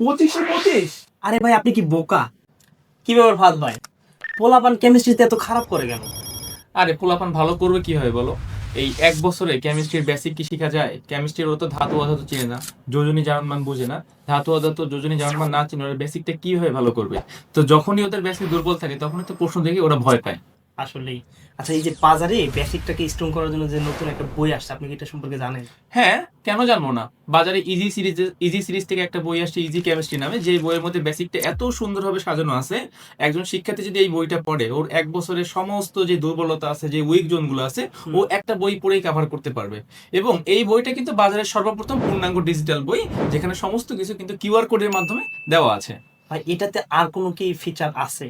পঁচিশে পঁচিশ? আরে ভাই আপনি কি বোকা? কি ব্যাপার ফাদ ভাই? পোলাপান কেমিস্ট্রিতে এত খারাপ করে কেন? আরে পোলাপান ভালো করবে কি হয় বলো? এই এক বছরে কেমিস্ট্রির বেসিক কি শেখা যায়? কেমিস্ট্রির ওরা তো ধাতু অধাতু চিনে না। যোজনী জার্মান বুঝে না। ধাতু অধাতু যোজনী জার্মান না চিনে ওরা বেসিকটা কীভাবে ভালো করবে? তো যখনই ওদের বেসিক দুর্বল থাকে তখনই তো প্রশ্ন দেখে ওরা ভয় পায়। আসলেই। আচ্ছা এই যে বাজারে বেসিকটাকে স্ট্রং করার জন্য যে নতুন একটা বই আসছে আপনি কি এটা সম্পর্কে জানেন? হ্যাঁ কেন জানব না? বাজারে ইজি সিরিজ ইজি সিরিজ থেকে একটা বই আসছে ইজি কেমিস্ট্রি নামে যে বইয়ের মধ্যে বেসিকটা এত সুন্দরভাবে সাজানো আছে একজন শিক্ষার্থী যদি এই বইটা পড়ে ওর এক বছরের সমস্ত যে দুর্বলতা আছে যে উইক জোনগুলো আছে ও একটা বই পড়েই কভার করতে পারবে। এবং এই বইটা কিন্তু বাজারের সর্বপ্রথম পূর্ণাঙ্গ ডিজিটাল বই যেখানে সমস্ত কিছু কিন্তু কিউআর কোডের মাধ্যমে দেওয়া আছে। ভাই এটাতে আর কোনো কি ফিচার আছে?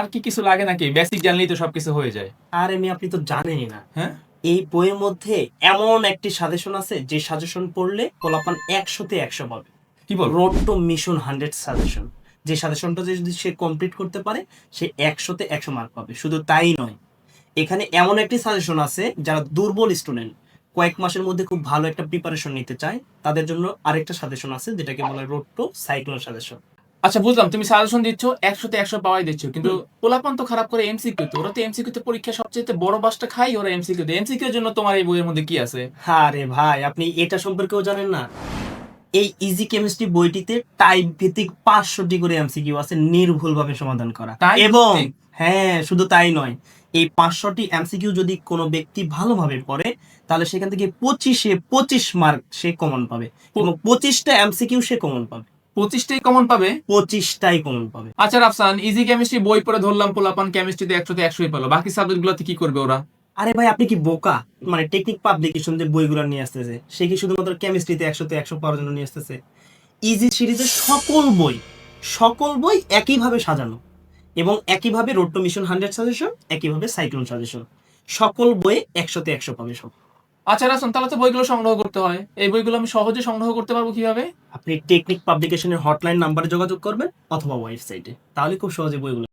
আর কি কিছু লাগে নাকি? বেসিক জানলেই তো সবকিছু হয়ে যায়। আর এমনি আপনি তো জানেনই না। হ্যাঁ? এই বইয়ের মধ্যে এমন একটি সাজেশন আছে যে সাজেশন পড়লে পোলাপান একশোতে একশো পাবে। কি বল? Road to mission hundred suggestion. যে সাজেশনটা যদি সে কমপ্লিট করতে পারে সে একশোতে একশো মার্ক পাবে। শুধু তাই নয় এখানে এমন একটি সাজেশন আছে যারা দুর্বল স্টুডেন্ট কয়েক মাসের মধ্যে খুব ভালো একটা প্রিপারেশন নিতে চায় তাদের জন্য আরেকটা সাজেশন আছে যেটাকে বলা হয় রোড টু সাইক্লোন সাজেশন। আচ্ছা বুঝলাম। তুমি সাজেশন দিচ্ছ একশোতে একশো পাওয়াই দিচ্ছ কিন্তু পোলাপান তো খারাপ করে এমসিকিউ তো। ওরা তো এমসিকিউ তে পরীক্ষা সবচেয়ে বড় বাসটা খাই ওরা এমসিকিউ তে এমসিকিউ এর জন্য তোমার এই বইয়ের মধ্যে কি আছে? আরে ভাই আপনি এটা সম্পর্কেও জানেন না। এই ইজি কেমিস্ট্রি বইটিতে টাইপ ভিত্তিক পাঁচশোটি করে এমসিকিউ আছে নির্ভুলভাবে সমাধান করা। এবং হ্যাঁ শুধু তাই নয় এই পাঁচশোটি এমসিকিউ যদি কোনো ব্যক্তি ভালোভাবে পড়ে তাহলে সেখান থেকে পঁচিশে পঁচিশ মার্ক সে কমন পাবে। এবং পঁচিশটা এমসিকিউ সে কমন পাবে। পঁচিশটাই কমন পাবে? পঁচিশটাই কমন পাবে। আচ্ছা রাফসান ইজি কেমিস্ট্রি বই পড়ে ধরলাম পোলাপান কেমিস্ট্রিতে একশোতে একশোই পেল। বাকি সাবজেক্ট গুলোতে কি করবে ওরা? আরে ভাই আপনি কি বোকা? মানে টেকনিক পাবলিকেশন যে বইগুলো নিয়ে আসতেছে সে কি শুধুমাত্র কেমিস্ট্রিতে একশোতে একশো পাওয়ার জন্য নিয়ে আসতেছে? ইজি সিরিজের সকল বই সকল বই একইভাবে সাজানো এবং একইভাবে road to mission hundred suggestion একইভাবে সাইক্লোন সাজেশন সকল বইয়ে একশোতে একশো পাবে সব। আচ্ছা রাফসান তাহলে তো বইগুলো সংগ্রহ করতে হয়। এই বইগুলো আমি সহজে সংগ্রহ করতে পারব কীভাবে? আপনি টেকনিক পাবলিকেশনের হটলাইন নাম্বারে যোগাযোগ করবেন অথবা ওয়েবসাইটে তাহলে খুব সহজে বইগুলো